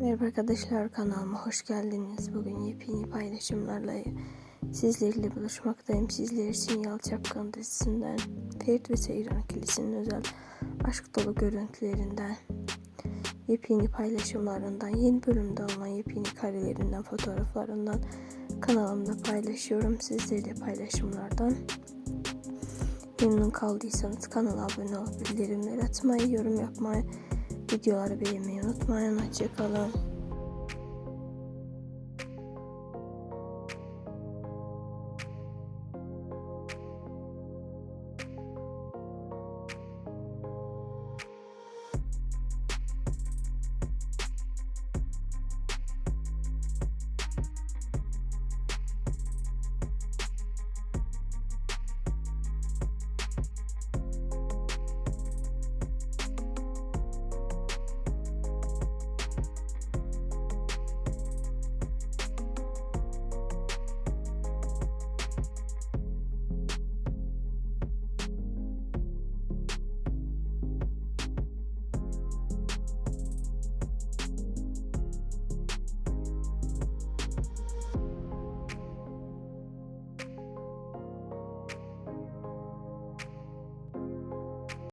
Merhaba arkadaşlar kanalıma hoş geldiniz. Bugün yepyeni paylaşımlarla sizlerle buluşmaktayım. Sizler için Yal dizisinden Ferit ve Seyran ikilisinin özel aşk dolu görüntülerinden yepyeni paylaşımlarından yeni bölümde olan yepyeni karelerinden fotoğraflarından kanalımda paylaşıyorum. Sizleri de paylaşımlardan memnun kaldıysanız kanala abone olup bildirimleri atmayı, yorum yapmayı, videoları beğenmeyi unutmayın. Hoşçakalın.